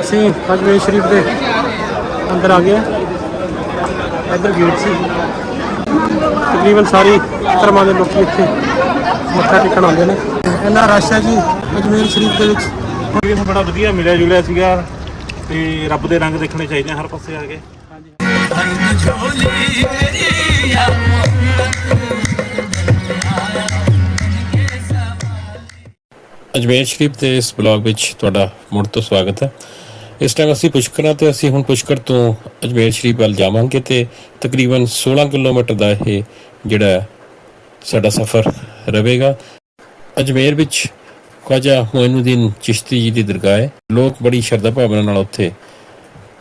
ਅਸੀਂ ਅਜਮੇਰ ਸ਼ਰੀਫ ਦੇ ਅੰਦਰ ਆ ਗਏ ਹਾਂ। ਇੱਧਰ ਗੇਟ ਸੀ। ਤਕਰੀਬਨ ਸਾਰੇ ਧਰਮਾਂ ਦੇ ਲੋਕੀ ਇੱਥੇ ਮੱਥਾ ਟੇਕਣ ਆਉਂਦੇ ਨੇ। ਇੰਨਾ ਰਸ਼ ਹੈ ਜੀ ਅਜਮੇਰ ਸ਼ਰੀਫ ਦੇ ਵਿੱਚ। ਵੀ ਬੜਾ ਵਧੀਆ ਮਿਲਿਆ ਜੁਲਿਆ ਸੀਗਾ ਤੇ ਰੱਬ ਦੇ ਰੰਗ ਦੇਖਣੇ ਚਾਹੀਦੇ ਹਰ ਪਾਸੇ ਆ ਕੇ। ਅਜਮੇਰ ਸ਼ਰੀਫ ਦੇ ਇਸ ਬਲੌਗ ਵਿੱਚ ਤੁਹਾਡਾ ਮੁੜ ਤੋਂ ਸਵਾਗਤ ਹੈ। ਇਸ ਟਾਈਮ ਅਸੀਂ ਪੁਸ਼ਕਰਾਂ ਤੇ, ਅਸੀਂ ਹੁਣ ਪੁਸ਼ਕਰ ਤੋਂ ਅਜਮੇਰ ਸ਼ਰੀਫ ਵੱਲ ਜਾਵਾਂਗੇ ਤੇ ਤਕਰੀਬਨ 16 ਕਿਲੋਮੀਟਰ ਦਾ ਇਹ ਜਿਹੜਾ ਸਾਡਾ ਸਫ਼ਰ ਰਹੇਗਾ। ਅਜਮੇਰ ਵਿੱਚ ਖਵਾਜਾ ਮੋਇਨੂਦੀਨ ਚਿਸ਼ਤੀ ਜੀ ਦੀ ਦਰਗਾਹ ਹੈ। ਲੋਕ ਬੜੀ ਸ਼ਰਧਾ ਭਾਵਨਾ ਨਾਲ ਉੱਥੇ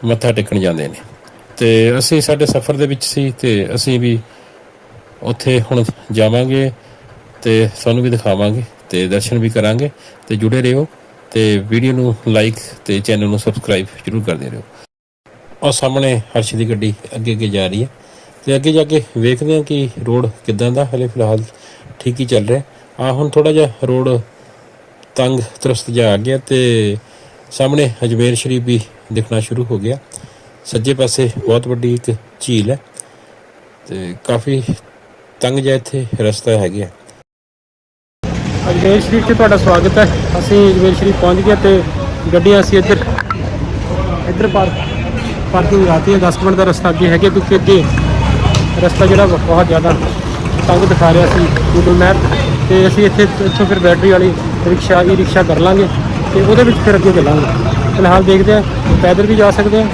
ਮੱਥਾ ਟੇਕਣ ਜਾਂਦੇ ਨੇ। ਤੇ ਅਸੀਂ ਸਾਡੇ ਸਫ਼ਰ ਦੇ ਵਿੱਚ ਸੀ ਤੇ ਅਸੀਂ ਵੀ ਉੱਥੇ ਹੁਣ ਜਾਵਾਂਗੇ ਤੇ ਤੁਹਾਨੂੰ ਵੀ ਦਿਖਾਵਾਂਗੇ ਤੇ ਦਰਸ਼ਨ ਵੀ ਕਰਾਂਗੇ ਤੇ ਜੁੜੇ ਰਹੋ। ਤੇ ਵੀਡੀਓ ਨੂੰ ਲਾਈਕ ਤੇ ਚੈਨਲ ਨੂੰ ਸਬਸਕ੍ਰਾਈਬ ਜਰੂਰ ਕਰਦੇ ਰਹੋ। ਔਰ ਸਾਹਮਣੇ ਹਰਸ਼ ਦੀ ਗੱਡੀ ਅੱਗੇ ਅੱਗੇ ਜਾ ਰਹੀ ਹੈ ਤੇ ਅੱਗੇ ਜਾ ਕੇ ਵੇਖਦੇ ਹਾਂ ਕਿ ਰੋਡ ਕਿਦਾਂ ਦਾ ਹਲੇ ਫਿਲਹਾਲ ਠੀਕ ਹੀ ਚੱਲ ਰਿਹਾ। ਆ ਹੁਣ ਥੋੜਾ ਜਿਹਾ ਰੋਡ ਤੰਗ ਤਰਸਤ ਜਾ ਆ ਗਿਆ ਤੇ ਸਾਹਮਣੇ ਅਜਮੇਰ ਸ਼ਰੀਫ ਵੀ ਦਿਖਣਾ ਸ਼ੁਰੂ ਹੋ ਗਿਆ। ਸੱਜੇ ਪਾਸੇ ਬਹੁਤ ਵੱਡੀ ਇੱਕ ਝੀਲ ਹੈ ਤੇ ਕਾਫੀ ਤੰਗ ਜਿਹਾ ਇੱਥੇ ਰਸਤਾ ਹੈਗਾ। ਅਜਮੇਰ ਸ਼ਰੀਫ 'ਚ ਤੁਹਾਡਾ ਸਵਾਗਤ ਹੈ। ਅਸੀਂ ਅਜਮੇਰ ਸ਼ਰੀਫ ਪਹੁੰਚ ਗਏ ਤੇ ਗੱਡੀਆਂ ਅਸੀਂ ਇੱਧਰ ਇੱਧਰ ਪਾਰਕ ਪਾਰਕਿੰਗ ਲਾਤੀ ਹੈ 10 ਮਿੰਟ ਦਾ ਰਸਤਾ ਅੱਗੇ ਹੈਗੇ, ਕਿਉਂਕਿ ਅੱਗੇ ਰਸਤਾ ਜਿਹੜਾ ਬਹੁਤ ਜ਼ਿਆਦਾ ਤੰਗ ਦਿਖਾ ਰਿਹਾ ਸੀ ਗੂਗਲ ਮੈਪ ਤੇ ਅਸੀਂ ਇੱਥੇ ਇੱਥੋਂ ਫਿਰ ਬੈਟਰੀ ਵਾਲੀ ਰਿਕਸ਼ਾ ਈ ਰਿਕਸ਼ਾ ਕਰ ਲਾਂਗੇ ਤੇ ਉਹਦੇ ਵਿੱਚ ਫਿਰ ਅੱਗੇ ਚੱਲਾਂਗੇ। ਫਿਲਹਾਲ ਦੇਖਦੇ ਹਾਂ, ਪੈਦਲ ਵੀ ਜਾ ਸਕਦੇ ਹਾਂ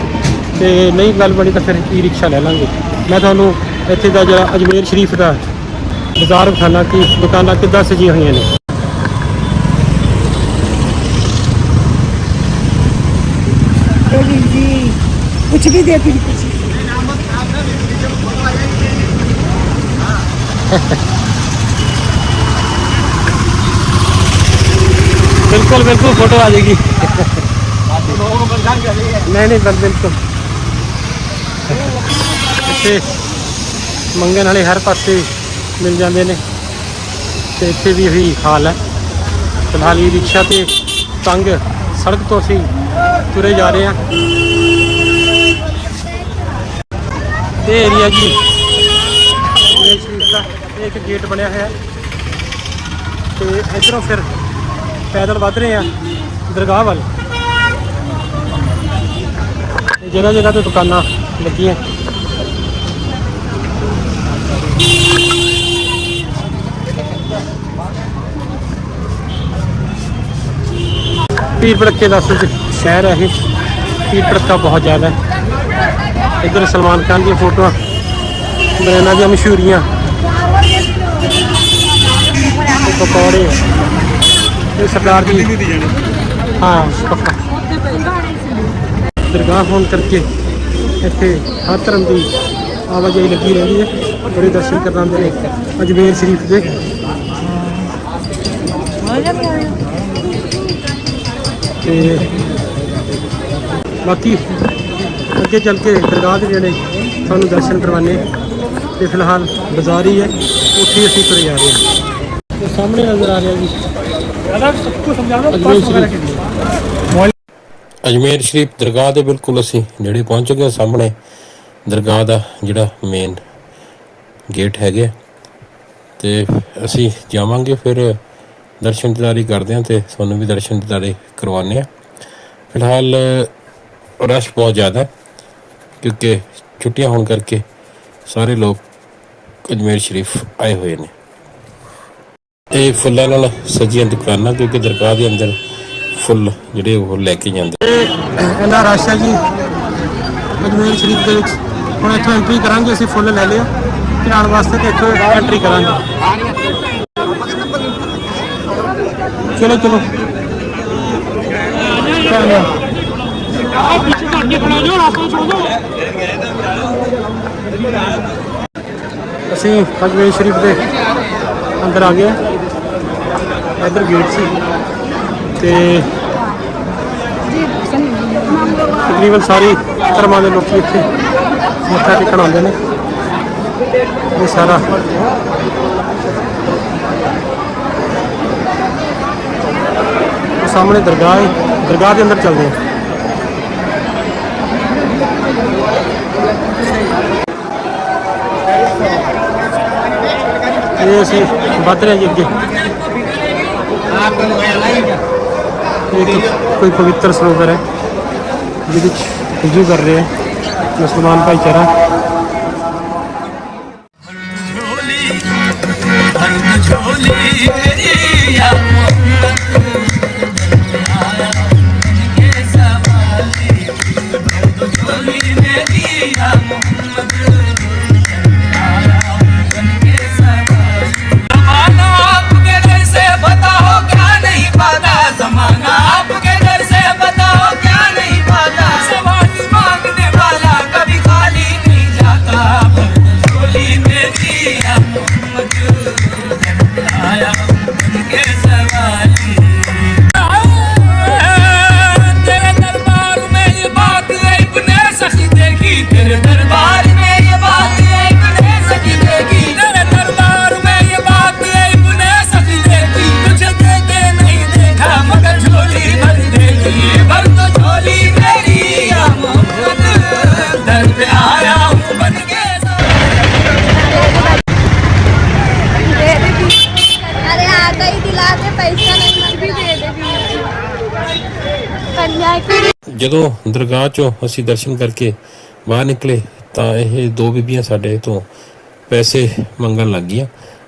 ਤੇ ਨਹੀਂ, ਗੱਲ ਬਣੀ ਤਾਂ ਫਿਰ ਈ ਰਿਕਸ਼ਾ ਲੈ ਲਾਂਗੇ। ਮੈਂ ਤੁਹਾਨੂੰ ਇੱਥੇ ਦਾ ਜਿਹੜਾ ਅਜਮੇਰ ਸ਼ਰੀਫ ਦਾ ਬਾਜ਼ਾਰ ਵਿਖਾਣਾ ਕਿ ਦੁਕਾਨਾਂ ਕਿੱਦਾਂ ਸਜੀਆਂ ਹੋਈਆਂ ਨੇ बोली जी कुछ भी दे फिर कुछ बिल्कुल बिल्कुल फोटो आ जाएगी नहीं नहीं बस बिल्कुल ਇੱਥੇ ਮੰਗਣ ਵਾਲੇ ਹਰ ਪਾਸੇ ਮਿਲ ਜਾਂਦੇ ਨੇ। ਤੇ ਇੱਥੇ ਵੀ ਇਹੀ ਹਾਲ ਹੈ। ਫਿਲਹਾਲ ਇਹ ਰਿਕਸ਼ਾ ਤੇ ਤੰਗ ਸੜਕ ਤੋਂ ਅਸੀਂ ਤੁਰੇ ਜਾ ਰਹੇ ਹਾਂ। ਇਹ ਏਰੀਆ ਜੀ, ਇਹ ਸ਼ਰੀਫ ਦਾ ਇਹ ਇੱਕ ਗੇਟ ਬਣਿਆ ਹੋਇਆ ਹੈ। ਤੇ ਇਧਰੋਂ ਫਿਰ ਪੈਦਲ ਵੱਧ ਰਹੇ ਆ ਦਰਗਾਹ ਵੱਲ। ਜਗ੍ਹਾ ਜਗ੍ਹਾ ਤੇ ਦੁਕਾਨਾਂ ਲੱਗੀਆਂ। ਪੀਰ ਭੜਕੇ ਦਾ ਸ਼ਹਿਰ ਹੈ ਇਹ। ਪੀਰ ਭੜਕਾ ਬਹੁਤ ਜ਼ਿਆਦਾ। ਹੈ ਇੱਧਰ ਸਲਮਾਨ ਖਾਨ ਦੀਆਂ ਫੋਟੋਆਂ ਬਰੇਨਾ ਦੀਆਂ ਮਸ਼ਹੂਰੀਆਂ। ਪਕੌੜੇ ਇਹ ਸਰਦਾਰ ਜੀ। ਹਾਂ ਪੱਕਾ। ਦਰਗਾਹ ਹੋਣ ਕਰਕੇ ਇੱਥੇ ਹਰ ਧਰਮ ਦੀ ਆਵਾਜਾਈ ਲੱਗੀ ਰਹਿੰਦੀ ਹੈ। ਬੜੇ ਦਰਸ਼ਨ ਕਰਨ ਆਉਂਦੇ ਨੇ ਅਜਮੇਰ ਸ਼ਰੀਫ ਦੇ। ਤੇ ਬਾਕੀ ਅੱਗੇ ਚੱਲ ਕੇ ਦਰਗਾਹ ਦੇ ਜਿਹੜੇ ਤੁਹਾਨੂੰ ਦਰਸ਼ਨ ਕਰਵਾਣੇ ਤੇ ਫਿਲਹਾਲ ਬਾਜ਼ਾਰ ਹੀ ਹੈ ਉੱਥੇ ਅਸੀਂ ਤੁਰੇ ਜਾ ਰਹੇ ਹਾਂ। ਤੇ ਸਾਹਮਣੇ ਨਜ਼ਰ ਆ ਰਿਹਾ ਜੀ। ਸ਼ਰੀਫ। ਅਜਮੇਰ ਸ਼ਰੀਫ ਦਰਗਾਹ ਦੇ ਬਿਲਕੁਲ ਅਸੀਂ ਨੇੜੇ ਪਹੁੰਚ ਗਏ ਸਾਹਮਣੇ ਦਰਗਾਹ ਦਾ ਜਿਹੜਾ ਮੇਨ ਗੇਟ ਹੈਗੇ ਤੇ ਅਸੀਂ ਜਾਵਾਂਗੇ ਫਿਰ ਦਰਸ਼ਨ ਦਿਦਾਰੀ ਕਰਦੇ ਹਾਂ ਤੇ ਤੁਹਾਨੂੰ ਵੀ ਦਰਸ਼ਨ ਦਿਦਾਰੀ ਕਰਵਾਉਂਦੇ ਆ ਫਿਲਹਾਲ ਰਸ਼ ਬਹੁਤ ਜ਼ਿਆਦਾ ਹੈ, ਕਿਉਂਕਿ ਛੁੱਟੀਆਂ ਹੋਣ ਕਰਕੇ ਸਾਰੇ ਲੋਕ ਅਜਮੇਰ ਸ਼ਰੀਫ ਆਏ ਹੋਏ ਨੇ। ਇਹ ਫੁੱਲਾਂ ਨਾਲ ਸਜੀਆਂ ਦੁਕਾਨਾਂ, ਕਿਉਂਕਿ ਦਰਗਾਹ ਦੇ ਅੰਦਰ ਫੁੱਲ ਜਿਹੜੇ ਉਹ ਲੈ ਕੇ ਜਾਂਦੇ ਇੰਨਾ ਰਸ਼ ਹੈ ਜੀ, ਅਜਮੇਰ ਸ਼ਰੀਫ ਦੇ ਵਿੱਚ। ਹੁਣ ਇੱਥੋਂ ਐਂਟਰੀ ਕਰਾਂਗੇ, ਅਸੀਂ ਫੁੱਲ ਲੈ ਲਿਆ ਤੇ ਆਉਣ ਵਾਸਤੇ ਤੇ ਇੱਥੋਂ ਐਂਟਰੀ ਕਰਾਂਗੇ। ਚਲੋ ਚਲੋ। ਚੱਲ। ਅਸੀਂ ਅਜਮੇਰ ਸ਼ਰੀਫ ਦੇ ਅੰਦਰ ਆ ਗਏ। ਇੱਧਰ ਗੇਟ ਸੀ। ਤੇ ਤਕਰੀਬਨ ਸਾਰੇ ਧਰਮਾਂ ਦੇ ਲੋਕੀ ਇੱਥੇ ਮੱਥਾ ਟੇਕਣ ਆਉਂਦੇ ਨੇ। ਇਹ ਸਾਰਾ ये सामने ਦਰਗਾਹ है दरगाह के अंदर चलते हैं ये ਅਸੀਂ ਵੱਧ ਰਹੇ ਜੀ ਅੱਗੇ। ਇੱਕ ਕੋਈ ਪਵਿੱਤਰ ਸਰੋਵਰ ਹੈ, ਜਿਹਦੇ ਵਿੱਚ ਵਜੂ ਕਰ ਰਹੇ ਹੈ ਮੁਸਲਮਾਨ ਭਾਈਚਾਰਾ। ਹਰ my blood. ਜਦੋਂ ਦਰਗਾਹ ਚੋਂ ਅਸੀਂ ਦਰਸ਼ਨ ਕਰਕੇ ਬਾਹਰ ਨਿਕਲੇ ਤਾਂ ਇਹ ਦੋ ਬੀਬੀਆਂ ਸਾਡੇ ਤੋਂ ਪੈਸੇ ਮੰਗਣ ਲੱਗ ਗਈਆਂ।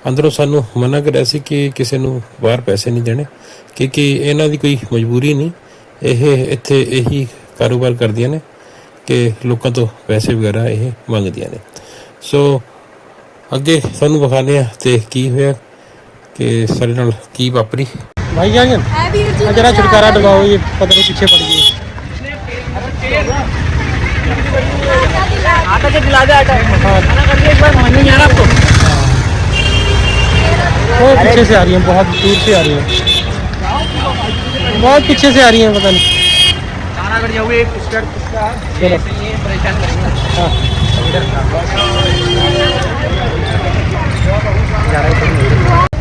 ਅੰਦਰੋਂ ਸਾਨੂੰ ਮਨਾ ਕਰਿਆ ਸੀ ਕਿ ਕਿਸੇ ਨੂੰ ਬਾਹਰ ਪੈਸੇ ਨਹੀਂ ਦੇਣੇ ਕਿਉਂਕਿ ਇਹਨਾਂ ਦੀ ਕੋਈ ਮਜਬੂਰੀ ਨਹੀਂ। ਇਹ ਇੱਥੇ ਇਹੀ ਕਾਰੋਬਾਰ ਕਰਦੀਆਂ ਨੇ ਕਿ ਲੋਕਾਂ ਤੋਂ ਪੈਸੇ ਵਗੈਰਾ ਇਹ ਮੰਗਦੀਆਂ ਨੇ। ਸੋ ਅੱਗੇ ਸਾਨੂੰ ਵਿਖਾਣੇ ਆ ਤੇ ਕੀ ਹੋਇਆ ਕਿ ਸਾਡੇ ਨਾਲ ਕੀ ਵਾਪਰੀ। ਭਾਈ ਜਾਨ ਜਰਾ ਛੁਟਕਾਰਾ ਦਿਵਾਓ ਇਹ ਪਤਾ ਨਹੀਂ ਪਿੱਛੇ ਪੜ ਗਈ। दिला दे आटा। हाँ एक बार समझ नहीं आ रहा आपको वो पीछे से आ रही है बहुत दूर से आ रही है। बहुत पीछे से आ रही है पता नहीं। जाओगे एक ये परेशान करेंगे। हाँ।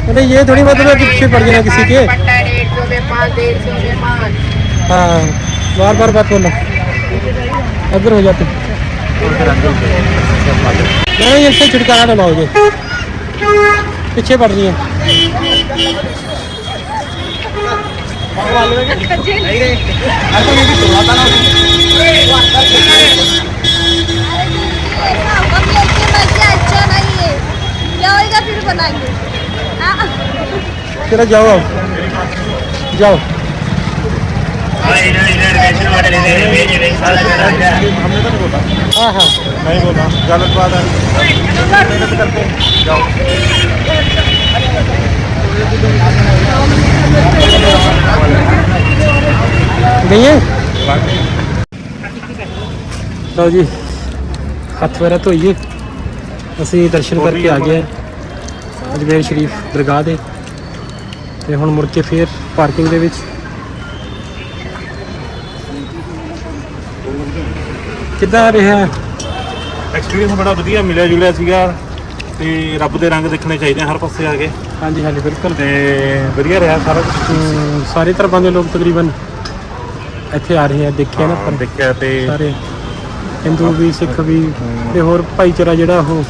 अरे ये थोड़ी मतलब पीछे पड़ जाना किसी के। हाँ बार बार बात बोलो अगर हो जाते। नहीं इनसे छुटकारा डलाओगे पीछे पड़ रही है हम लेके बच्चे अच्छा नहीं है क्या होएगा फिर बनाएंगे हाँ चलो जाओ अब जाओ हाँ हाँ ਨਹੀਂ ਬੋਲਣਾ ਗਲਤ ਬਾਤ ਹੈ ਗਈ ਹੈ ਲਓ ਜੀ ਹੱਥ ਵਗੈਰਾ ਧੋਈਏ ਅਸੀਂ ਦਰਸ਼ਨ ਕਰਕੇ ਆ ਗਏ ਹਾਂ ਅਜਮੇਰ ਸ਼ਰੀਫ ਦਰਗਾਹ ਦੇ ਤੇ ਹੁਣ ਮੁੜ ਕੇ ਫੇਰ ਪਾਰਕਿੰਗ ਦੇ ਵਿੱਚ ਕਿੱਦਾਂ ਰਿਹਾ? ਐਕਸਪੀਰੀਅੰਸ ਬੜਾ ਵਧੀਆ ਮਿਲਿਆ ਜੁਲਿਆ ਸੀਗਾ ਤੇ ਰੱਬ ਦੇ ਰੰਗ ਦੇਖਣੇ ਚਾਹੀਦੇ ਆ ਹਰ ਪਾਸੇ ਆ ਕੇ। ਹਾਂਜੀ ਹਾਂਜੀ ਬਿਲਕੁਲ। ਤੇ ਵਧੀਆ ਰਿਹਾ ਸਾਰਾ ਕੁਝ ਹਮ, ਸਾਰੇ ਧਰਮਾਂ ਦੇ ਲੋਕ ਤਕਰੀਬਨ ਇੱਥੇ ਆ ਰਹੇ ਆ ਦੇਖਿਆ ਨਾ ਪਰ ਦੇਖਿਆ ਤੇ ਸਾਰੇ ਹਿੰਦੂ ਵੀ ਸਿੱਖ ਵੀ ਤੇ ਹੋਰ ਭਾਈਚਾਰਾ ਜਿਹੜਾ ਉਹ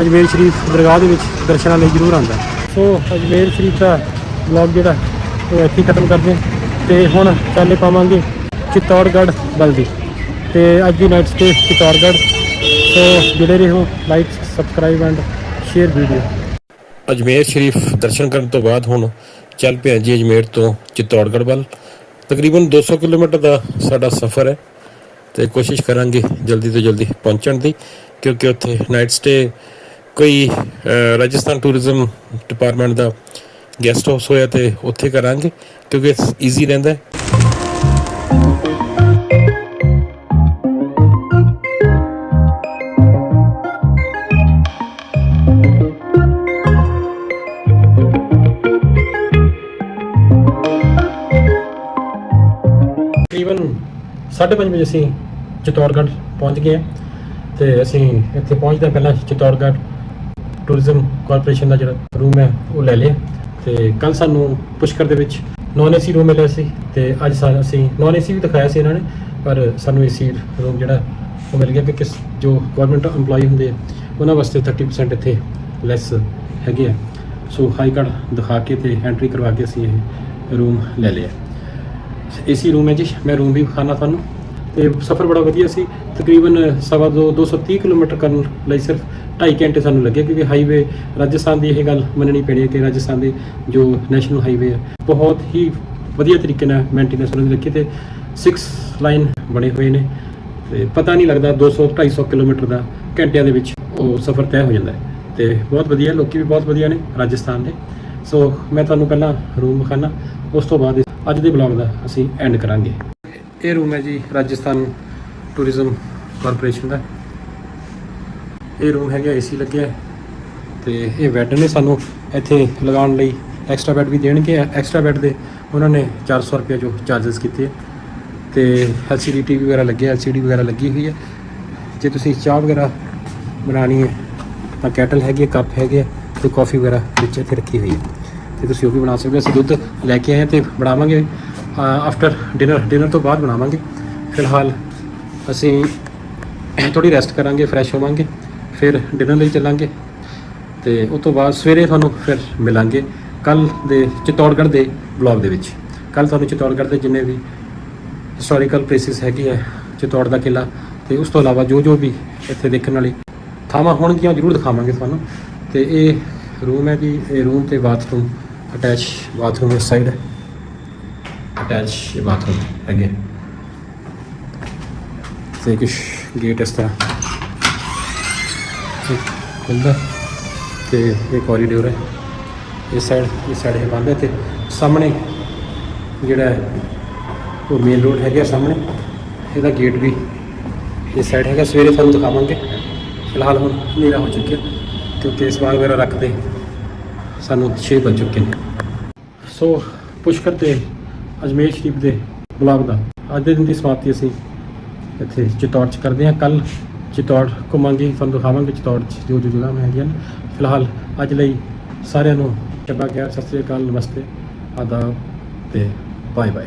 ਅਜਮੇਰ ਸ਼ਰੀਫ ਦਰਗਾਹ ਦੇ ਵਿੱਚ ਦਰਸ਼ਨਾਂ ਲਈ ਜ਼ਰੂਰ ਆਉਂਦਾ। ਸੋ ਅਜਮੇਰ ਸ਼ਰੀਫ ਦਾ ਵਲੌਗ ਜਿਹੜਾ ਉਹ ਇੱਥੇ ਹੀ ਖਤਮ ਕਰਦੇ ਹਾਂ ਤੇ ਹੁਣ ਚਾਲੇ ਪਾਵਾਂਗੇ ਚਿੱਤੌੜਗੜ੍ਹ ਬਲਦੀ। ਤੇ ਅੱਜ ਦੀ ਨਾਈਟ ਸਟੇ ਚਿੱਤੌੜਗੜ੍ਹ ਸੋ ਜੁੜੇ ਰਹੋ like subscribe and share video Ajmer Sharif ਦਰਸ਼ਨ ਕਰਨ ਤੋਂ ਬਾਅਦ ਹੁਣ ਚੱਲ ਪਿਆ ਜੀ ਅਜਮੇਰ ਤੋਂ ਚਿਤੌੜਗੜ੍ਹ ਵੱਲ। ਤਕਰੀਬਨ 200 ਕਿਲੋਮੀਟਰ ਦਾ ਸਾਡਾ ਸਫ਼ਰ ਹੈ ਤੇ ਕੋਸ਼ਿਸ਼ ਕਰਾਂਗੇ ਜਲਦੀ ਤੋਂ ਜਲਦੀ ਪਹੁੰਚਣ ਦੀ, ਕਿਉਂਕਿ ਉੱਥੇ ਨਾਈਟ ਸਟੇ ਕੋਈ ਰਾਜਸਥਾਨ ਟੂਰਿਜ਼ਮ ਡਿਪਾਰਟਮੈਂਟ ਦਾ ਗੈਸਟ ਹਾਊਸ ਹੋਇਆ ਤੇ ਉੱਥੇ ਕਰਾਂਗੇ, ਕਿਉਂਕਿ ਈਜ਼ੀ ਰਹਿੰਦਾ ਹੈ। 5:30 ਵਜੇ ਅਸੀਂ ਚਿਤੌੜਗੜ੍ਹ ਪਹੁੰਚ ਗਏ ਹਾਂ ਤੇ ਅਸੀਂ ਇੱਥੇ ਪਹੁੰਚਦੇ ਪਹਿਲਾਂ ਚਿਤੌੜਗੜ੍ਹ ਟੂਰਿਜ਼ਮ ਕਾਰਪੋਰੇਸ਼ਨ ਦਾ ਜਿਹੜਾ ਰੂਮ ਹੈ, ਉਹ ਲੈ ਲਿਆ ਤੇ ਕੱਲ ਸਾਨੂੰ ਪੁਸ਼ਕਰ ਦੇ ਵਿੱਚ ਨਾਨ ਏਸੀ ਰੂਮ ਮਿਲਿਆ ਸੀ ਤੇ ਅੱਜ ਸਾਨੂੰ ਅਸੀਂ ਨਾਨ ਏਸੀ ਵੀ ਦਿਖਾਇਆ ਸੀ ਇਹਨਾਂ ਨੇ, ਪਰ ਸਾਨੂੰ ਏਸੀ ਰੂਮ ਜਿਹੜਾ, ਉਹ ਮਿਲ ਗਿਆ ਕਿ ਕਿਸ ਜੋ ਗਵਰਨਮੈਂਟ EMPLOYE ਹੁੰਦੇ ਆ, ਉਹਨਾਂ ਵਾਸਤੇ 30% ਇੱਥੇ ਲੈਸ ਹੈਗੇ ਆ। ਸੋ ਹਾਈ ਕਾਰਡ ਦਿਖਾ ਕੇ ਤੇ ਐਂਟਰੀ ਕਰਵਾ ਕੇ ਅਸੀਂ ਇਹ ਰੂਮ ਲੈ ਲਿਆ। ਏਸੀ ਰੂਮ ਹੈ ਜੀ, ਮੈਂ ਰੂਮ ਵੀ ਵਿਖਾਣਾ ਤੁਹਾਨੂੰ। ਤੇ ਸਫ਼ਰ ਬੜਾ ਵਧੀਆ ਸੀ। ਤਕਰੀਬਨ ਸਵਾ ਦੋ 230 ਕਿਲੋਮੀਟਰ ਕਰਨ ਲਈ ਸਿਰਫ 2.5 ਘੰਟੇ ਸਾਨੂੰ ਲੱਗੇ, ਕਿਉਂਕਿ ਹਾਈਵੇ ਰਾਜਸਥਾਨ ਦੀ ਇਹ ਗੱਲ ਮੰਨਣੀ ਪੈਣੀ ਹੈ ਕਿ ਰਾਜਸਥਾਨ ਦੇ ਜੋ ਨੈਸ਼ਨਲ ਹਾਈਵੇ ਹੈ, ਬਹੁਤ ਹੀ ਵਧੀਆ ਤਰੀਕੇ ਨਾਲ ਮੇਨਟੇਨੈਂਸ ਉਹਨਾਂ ਦੀ ਰੱਖੀ ਤੇ 6 ਲਾਈਨ ਬਣੇ ਹੋਏ ਨੇ। ਤੇ ਪਤਾ ਨਹੀਂ ਲੱਗਦਾ 200 250 ਕਿਲੋਮੀਟਰ ਦਾ ਘੰਟਿਆਂ ਦੇ ਵਿੱਚ ਉਹ ਸਫ਼ਰ ਤੈਅ ਹੋ ਜਾਂਦਾ ਹੈ। ਤੇ ਬਹੁਤ ਵਧੀਆ, ਲੋਕੀ ਵੀ ਬਹੁਤ ਵਧੀਆ ਨੇ ਰਾਜਸਥਾਨ ਦੇ। ਸੋ ਮੈਂ ਤੁਹਾਨੂੰ ਪਹਿਲਾਂ ਰੂਮ ਵਿਖਾਣਾ ਉਸ ਤੋਂ ਬਾਅਦ ਅੱਜ ਦੇ ਬਲੌਗ ਦਾ ਅਸੀਂ ਐਂਡ ਕਰਾਂਗੇ। ਇਹ ਰੂਮ ਹੈ ਜੀ ਰਾਜਸਥਾਨ ਟੂਰਿਜ਼ਮ ਕਾਰਪੋਰੇਸ਼ਨ ਦਾ। ਇਹ ਰੂਮ ਹੈਗਾ ਏਸੀ ਲੱਗਿਆ ਹੈ। ਤੇ ਇਹ ਬੈੱਡ ਨੇ ਸਾਨੂੰ ਇੱਥੇ ਲਗਾਉਣ ਲਈ ਐਕਸਟਰਾ ਬੈੱਡ ਵੀ ਦੇਣਗੇ। ਐਕਸਟਰਾ ਬੈੱਡ ਦੇ ਉਹਨਾਂ ਨੇ 400 ਰੁਪਏ ਜੋ ਚਾਰजेस ਕੀਤੇ ਹੈ ਤੇ LCD TV ਵਗੈਰਾ ਲੱਗਿਆ LCD ਵਗੈਰਾ ਲੱਗੀ ਹੋਈ ਹੈ ਜੇ ਤੁਸੀਂ ਚਾਹ ਵਗੈਰਾ ਬਣਾਉਣੀ ਹੈ ਤਾਂ ਕੈਟਲ ਹੈਗੀ ਹੈ ਕੱਪ ਹੈਗੇ ਹੈ ਤੇ ਕਾਫੀ ਵਗੈਰਾ ਵਿੱਚ ਇੱਥੇ ਰੱਖੀ ਹੋਈ ਹੈ ਤੇ ਤੁਸੀਂ ਉਹ ਵੀ ਬਣਾ ਸਕਦੇ ਹੋ। ਅਸੀਂ ਦੁੱਧ ਲੈ ਕੇ ਆਏ ਹਾਂ ਤੇ ਬਣਾਵਾਂਗੇ। ਆਫਟਰ ਡਿਨਰ ਡਿਨਰ ਤੋਂ ਬਾਅਦ ਬਣਾਵਾਂਗੇ। ਫਿਲਹਾਲ ਅਸੀਂ ਥੋੜੀ ਰੈਸਟ ਕਰਾਂਗੇ ਫਰੈਸ਼ ਹੋਵਾਂਗੇ, ਫਿਰ ਡਿਨਰ ਲਈ ਚੱਲਾਂਗੇ। ਤੇ ਉਸ ਤੋਂ ਬਾਅਦ ਸਵੇਰੇ ਤੁਹਾਨੂੰ ਫਿਰ ਮਿਲਾਂਗੇ ਕੱਲ ਦੇ ਚਿਤੌੜਗੜ੍ਹ ਦੇ ਬਲੌਗ ਦੇ ਵਿੱਚ। ਕੱਲ ਤੁਹਾਨੂੰ ਚਿਤੌੜਗੜ੍ਹ ਦੇ ਜਿੰਨੇ ਵੀ ਹਿਸਟੋਰੀਕਲ ਪਲੇਸਿਸ ਹੈਗੀ ਹੈ ਚਿਤੌੜ ਦਾ ਕਿਲਾ ਤੇ ਉਸ ਤੋਂ ਇਲਾਵਾ ਜੋ ਜੋ ਵੀ ਇੱਥੇ ਦੇਖਣ ਵਾਲੀ ਥਾਵਾਂ ਹੋਣਗੀਆਂ, ਉਹ ਜ਼ਰੂਰ ਦਿਖਾਵਾਂਗੇ ਤੁਹਾਨੂੰ। ਤੇ ਇਹ ਰੂਮ ਹੈ ਜੀ, ਇਹ ਰੂਮ ਤੇ ਬਾਥਰੂਮ ਅਟੈਚ ਬਾਥਰੂਮ ਇਸ ਸਾਈਡ ਅਟੈਚ ਇਹ ਬਾਥਰੂਮ ਹੈਗੇ। ਤੇ ਕੁਛ ਗੇਟ ਇਸ ਤਰ੍ਹਾਂ। ਖੁੱਲਦਾ। ਤੇ ਇਹ ਕੋਰੀਡੋਰ ਹੈ। ਇਸ ਸਾਈਡ ਇਸ ਸਾਈਡ ਇਹ ਬੰਦ ਹੈ। ਤੇ ਸਾਹਮਣੇ ਜਿਹੜਾ ਉਹ ਮੇਨ ਰੋਡ ਹੈਗਾ ਸਾਹਮਣੇ। ਇਹਦਾ ਗੇਟ ਵੀ ਇਸ ਸਾਈਡ ਹੈਗਾ। ਸਵੇਰੇ ਤੁਹਾਨੂੰ ਦਿਖਾਵਾਂਗੇ। ਫਿਲਹਾਲ ਹੁਣ ਹਨੇਰਾ ਹੋ ਚੁੱਕਿਆ। ਕਿਉਂਕਿ ਵਾਰ ਵਗੈਰਾ ਰੱਖਦੇ। ਸਾਨੂੰ 6 ਵੱਜ ਚੁੱਕੇ ਨੇ। ਸੋ ਪੁਸ਼ਕਰ ਤੇ ਅਜਮੇਰ ਸ਼ਰੀਫ ਦੇ ਬਲੌਗ ਦਾ ਅੱਜ ਦੇ ਦਿਨ ਦੀ ਸਮਾਪਤੀ ਅਸੀਂ ਇੱਥੇ ਚਿਤੌੜ ਚ ਕਰਦੇ ਹਾਂ। ਕੱਲ ਚਿਤੌੜ ਘੁੰਮਾਂਗੇ, ਤੁਹਾਨੂੰ ਦਿਖਾਵਾਂਗੇ ਚਿਤੌੜ ਚ ਜੋ ਜੋ ਜਗ੍ਹਾ ਹੈਗੀਆਂ ਨੇ। ਫਿਲਹਾਲ ਅੱਜ ਲਈ ਸਾਰਿਆਂ ਨੂੰ ਚੱਬਾ ਗਿਆ। ਸਤਿ ਸ੍ਰੀ ਅਕਾਲ, ਨਮਸਤੇ, ਆਦਾਬ ਤੇ ਬਾਏ ਬਾਏ